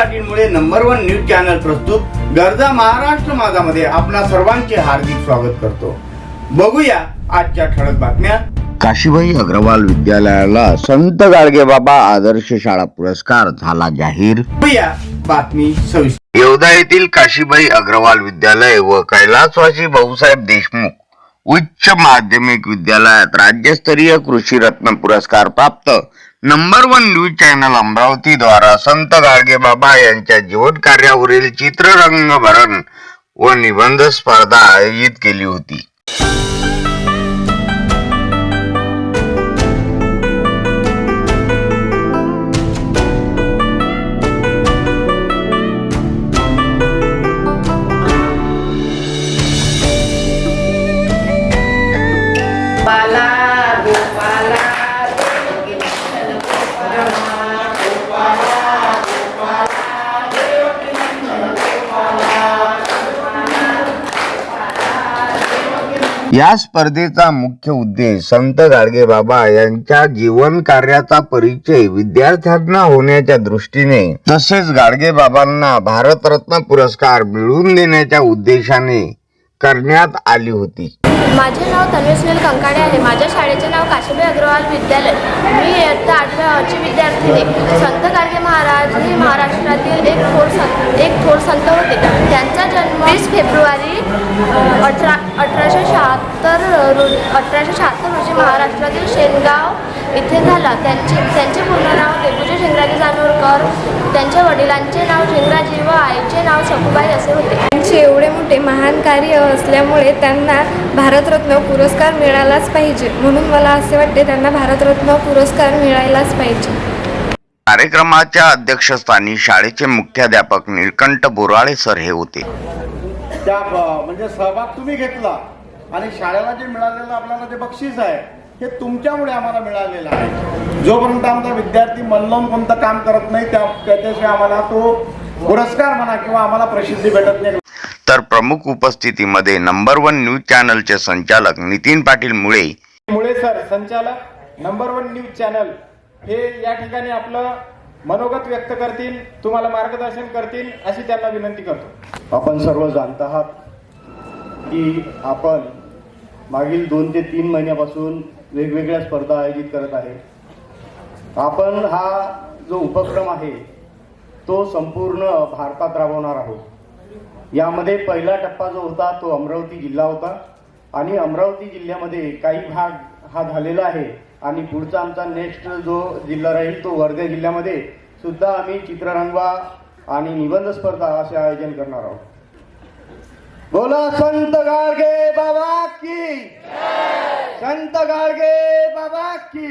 पाटीलमुळे number one news channel प्रस्तुत गरजा महाराष्ट्र माझामध्ये आपणा सर्वांचे हार्दिक स्वागत करतो. बघूया आजच्या ठळक बातम्या. काशीबाई अग्रवाल विद्यालयाला संत गाडगेबाबा आदर्श शाळा पुरस्कार झाला जाहीर. बघूया बातमी सविस्तर. येवदा येथील काशीबाई अग्रवाल विद्यालय व कैलासवासी भाऊसाहेब देशमुख उच्च माध्यमिक विद्यालयात राज्यस्तरीय कृषी रत्न पुरस्कार प्राप्त. Number one news channel Amravati द्वारा संत गाडगेबाबा यांच्या जीवन कार्यावरील चित्ररंगभरण व निबंध स्पर्धा आयोजित केली होती. या स्पर्धेचा मुख्य उद्देश संत गाडगेबाबा यांच्या जीवन कार्याचा परिचय विद्यार्थ्यांना होण्याच्या दृष्टीने तसेच गाडगेबाबांना भारतरत्न पुरस्कार मिळवून देण्याच्या उद्देशाने करण्यात आली होती. माझे नाव तन्वी सुनील कंकाडे आहे. माझ्या शाळेचे नाव काशीबाई अग्रवाल विद्यालय. मी इयत्ता आठव्याची विद्यार्थिनी संत गाडगे महाराज हे महाराष्ट्रातील एक थोर संत एक थोर संत होते. त्यांचा जन्म वीस फेब्रुवारी अठरा अठराशे शहात्तर रोज अठराशे शहात्तर रोजी महाराष्ट्रातील शेनगाव इथे झाला. त्यांचे त्यांचे पूर्ण नाव देवपूजी झिंगराजी जानोरकर त्यांच्या वडिलांचे नाव झिंगराजी व आईचे नाव सखुबाई असे होते. त्यांचे एवढे मोठे महान कार्य असल्यामुळे त्यांना भारतरत्न पुरस्कार मिळालाच पाहिजे. म्हणून मला असे वाटते त्यांना भारतरत्न पुरस्कार मिळायलाच पाहिजे. कार्यक्रमाच्या अध्यक्षस्थानी शाळेचे मुख्याध्यापक निळकंठ बोराळे सर हे होते. त्या म्हणजे सहभाग तुम्ही घेतला आणि शाळेला जे मिळालेलं आपल्याला जे बक्षीस आहे हे तुमच्यामुळे आम्हाला मिळालेलं आहे. जोपर्यंत आमचा विद्यार्थी मन लावून कोणतं काम करत नाही त्या त्याच्याशिवाय आम्हाला तो पुरस्कार म्हणा किंवा आम्हाला प्रसिद्धी भेटत नाही. तर प्रमुख उपस्थितीमध्ये नंबर वन न्यूज चॅनलचे संचालक नितीन पाटील मुळे. मुळे सर संचालक नंबर वन न्यूज चॅनल. हे या ठिकाणी आपलं मनोगत व्यक्त करतील तुम्हाला मार्गदर्शन करतील अशी त्यांना विनंती करतो. आपण सर्व जाणत आहात की आपण मागील दोन ते तीन महिन्यापासून वेगवेगळ्या स्पर्धा आयोजित करत आहे. आपण हा जो उपक्रम आहे तो संपूर्ण भारतात राबवणार आहोत. यामध्ये पहिला टप्पा जो होता तो अमरावती जिल्हा होता. आणि अमरावती जिल्ह्यामध्ये काही भाग हा झालेला आहे. आणि पुढचा आमचा नेक्स्ट जो जिल्हा राहील तो वर्धा जिल्ह्यामध्ये सुद्धा आम्ही चित्ररंगवा आणि निबंध स्पर्धा असे आयोजन करणार आहोत. बोला संत गाडगे बाबा की संत गाडगे बाबा की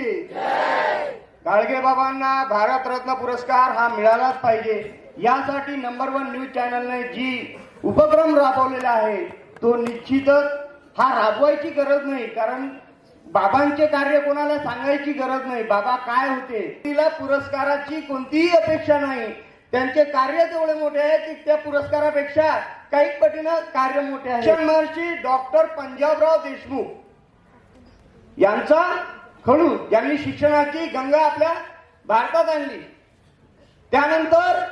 गाडगे बाबांना भारतरत्न पुरस्कार हा मिळालाच पाहिजे. यासाठी नंबर वन न्यूज चॅनलने जी उपक्रम राबवलेला आहे तो निश्चितच हा राबवायची गरज नाही. कारण बाबांचे कार्य कोणाला सांगायची गरज नाही. बाबा काय होते? तिला पुरस्काराची कोणतीही अपेक्षा नाही. त्यांचे कार्य तेवढे मोठे आहे की त्या पुरस्कारापेक्षा काही पटीनं कार्य मोठे आहे. महर्षी डॉक्टर पंजाबराव देशमुख यांचा खडू यांनी शिक्षणाची गंगा आपल्या भारतात आणली. त्यानंतर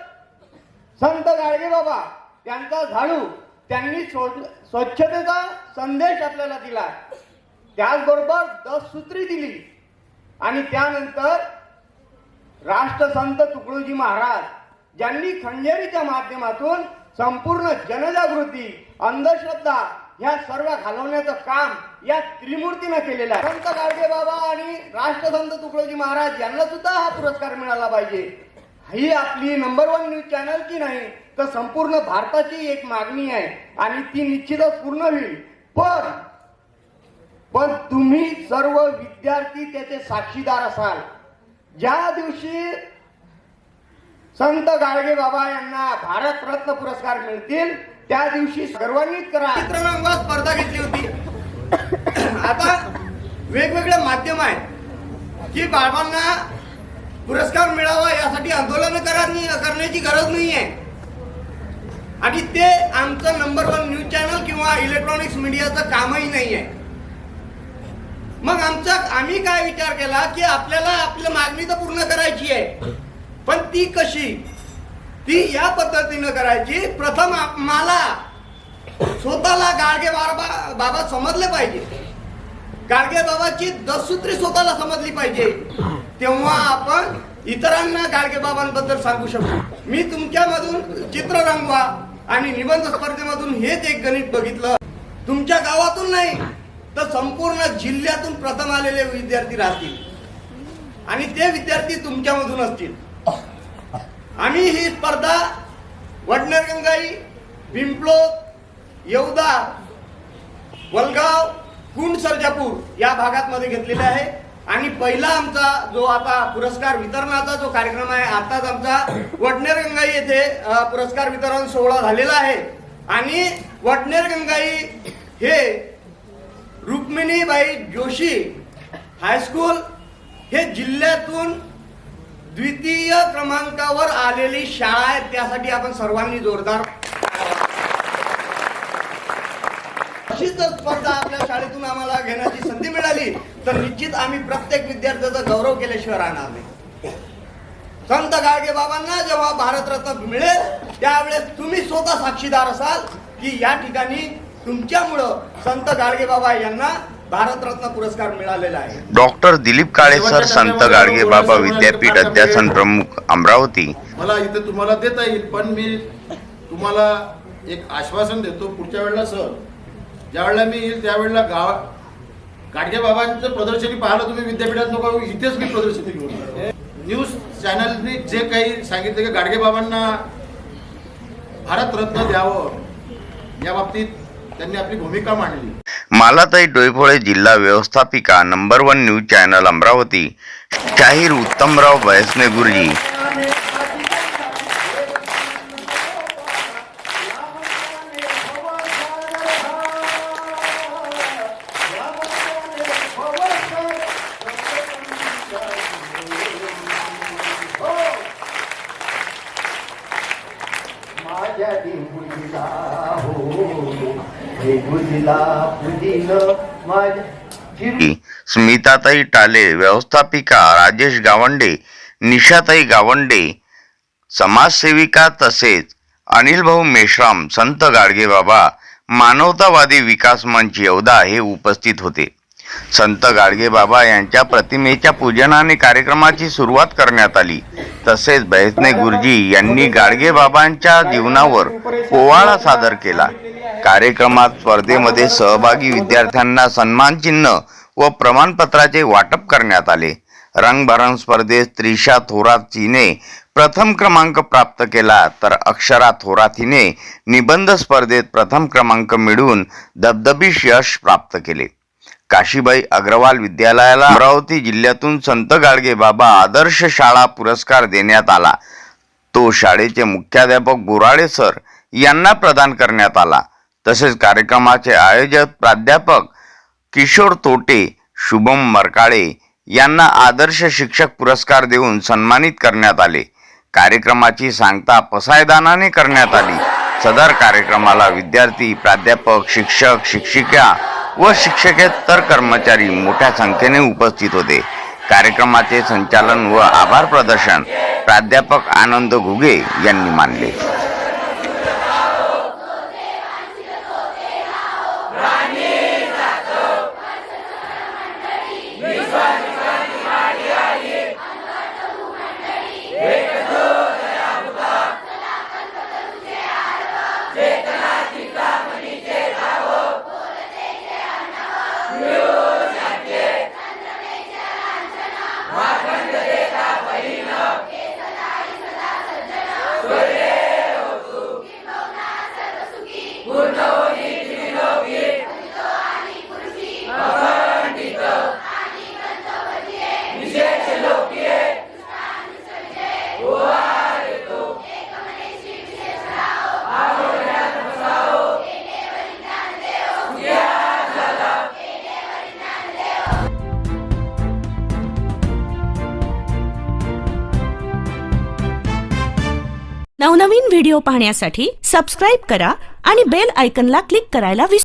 संत गाडगे बाबा त्यांचा झाडू त्यांनी स्व- स्वच्छतेचा संदेश आपल्याला दिला. त्याचबरोबर दस सूत्री दिली. आणि त्यानंतर राष्ट्रसंत तुकडोजी महाराज ज्यांनी खंजेरीच्या माध्यमातून संपूर्ण जनजागृती अंधश्रद्धा ह्या सर्व घालवण्याचं काम या त्रिमूर्तीनं केलेलं आहे. संत गाडगे बाबा आणि राष्ट्रसंत तुकडोजी महाराज यांना सुद्धा हा पुरस्कार मिळाला पाहिजे. ही आपली नंबर वन न्यूज चॅनलची नाही तर संपूर्ण भारताची एक मागणी आहे आणि ती निश्चितच पूर्ण होईल. पण पण तुम्ही सर्व विद्यार्थी त्याचे साक्षीदार असाल. ज्या दिवशी संत गाडगे बाबा यांना भारतरत्न पुरस्कार मिळतील. त्या दिवशी सर्वांनीच करा. चित्ररंग स्पर्धा घेतली होती. आता वेगवेगळे माध्यम आहेत की बाबांना पुरस्कार मिळावा यासाठी आंदोलन करण्याची गरज नाही आहे आणि ते आमचं नंबर वन न्यूज चॅनल किंवा इलेक्ट्रॉनिक्स मीडियाचं कामही नाहीये. मग आमचा आम्ही काय विचार केला की आपल्याला आपली मागणी तर पूर्ण करायची आहे. पण ती कशी? ती या पद्धतीनं करायची प्रथम मला स्वतःला गाडगे बाबा बाबा समजले पाहिजे. गाडगे बाबाची दसूत्री स्वतःला समजली पाहिजे. तेव्हा आपण इतरांना गाडगे बाबांबद्दल सांगू शकतो मी तुमच्यामधून चित्र रंगवा आणि निबंध स्पर्धेमधून हेच एक गणित बघितलं. तुमच्या गावातून नाही तर संपूर्ण जिल्ह्यातून प्रथम आलेले विद्यार्थी राहतील. आणि ते विद्यार्थी तुमच्यामधून असतील. आम्ही ही स्पर्धा वडनेर गंगाई पिंपलोद येवदा वलगाव कुंड सर्जापूर या भागातमध्ये घेतलेले आहे. आणि पहिला आमचा जो आता पुरस्कार वितरणाचा जो कार्यक्रम आहे आताच आमचा वडनेर गंगाई येथे पुरस्कार वितरण सोहळा झालेला आहे. आणि वडनेर गंगाई हे रुक्मिणीबाई जोशी हायस्कूल हे जिल्ह्यातून द्वितीय क्रमांकावर आलेली शाळा आहे. त्यासाठी आपण सर्वांनी जोरदार अशीच जर स्पर्धा आपल्या शाळेतून आम्हाला घेण्याची संधी मिळाली. तर निश्चित आम्ही प्रत्येक विद्यार्थ्याचा गौरव केल्याशिवाय राहणार नाही. संत गाडगे बाबांना जेव्हा भारतरत्न मिळेल त्यावेळेस तुम्ही स्वतः साक्षीदार असाल की या ठिकाणी तुमच्यामुळं संत गाडगे बाबा यांना भारतरत्न पुरस्कार मिळालेला आहे. डॉक्टर दिलीप काळे सर संत गाडगे बाबा विद्यापीठ अध्यासन प्रमुख अमरावती. मला इथे तुम्हाला देता येईल पण मी तुम्हाला एक आश्वासन देतो. पुढच्या वेळेला सर ज्या वेळेला मी येईल त्यावेळेला गाव गाडगे बाबांचं प्रदर्शनी पाहायला तुम्ही विद्यापीठात नको इथेच मी प्रदर्शनी घेऊन. न्यूज चॅनलनी जे काही सांगितलं की गाडगे बाबांना भारतरत्न द्यावं या बाबतीत त्यांनी आपली भूमिका मांडली. मालाताई डोईफोळे जिल्हा व्यवस्थापिका number one news channel Amravati. शाहीर उत्तमराव बयसने गुरुजी स्मिताताई टाले व्यवस्थापिका राजेश गावंडे निशाताई गावंडे समाजसेविका तसेच अनिल भाऊ मेश्राम संत गाडगे बाबा मानवतावादी विकास मंच येवदा हे उपस्थित होते. संत गाडगे बाबा यांच्या प्रतिमेच्या पूजनाने कार्यक्रमाची सुरुवात करण्यात आली. तसेच बैसने गुरुजी यांनी गाडगे बाबांच्या जीवनावर पोवाडा सादर केला. कार्यक्रमात स्पर्धेमध्ये सहभागी विद्यार्थ्यांना सन्मान चिन्ह व प्रमाणपत्राचे वाटप करण्यात आले. रंगभरण स्पर्धेत त्रिशा थोरात हिने प्रथम क्रमांक प्राप्त केला तर अक्षरा थोरात हिने निबंध स्पर्धेत प्रथम क्रमांक मिळवून दबदबीश यश प्राप्त केले. काशीबाई अग्रवाल विद्यालयाला अमरावती जिल्ह्यातून संत गाडगे बाबा आदर्श शाळा पुरस्कार देण्यात आला. तो शाळेचे मुख्याध्यापक बोराळे सर यांना प्रदान करण्यात आला. तसेच कार्यक्रमाचे आयोजक प्राध्यापक किशोर तोटे शुभम मरकाळे यांना आदर्श शिक्षक पुरस्कार देऊन सन्मानित करण्यात आले. कार्यक्रमाची सांगता पसायदानाने करण्यात आली. सदर कार्यक्रमाला विद्यार्थी प्राध्यापक शिक्षक शिक्षिका व शिक्षकेतर कर्मचारी मोठ्या संख्येने उपस्थित होते. कार्यक्रमाचे संचालन व आभार प्रदर्शन प्राध्यापक आनंद घुगे यांनी मानले. Viva व्हिडिओ पाहण्यासाठी सबस्क्राईब करा आणि बेल आयकनला क्लिक करायला विसरू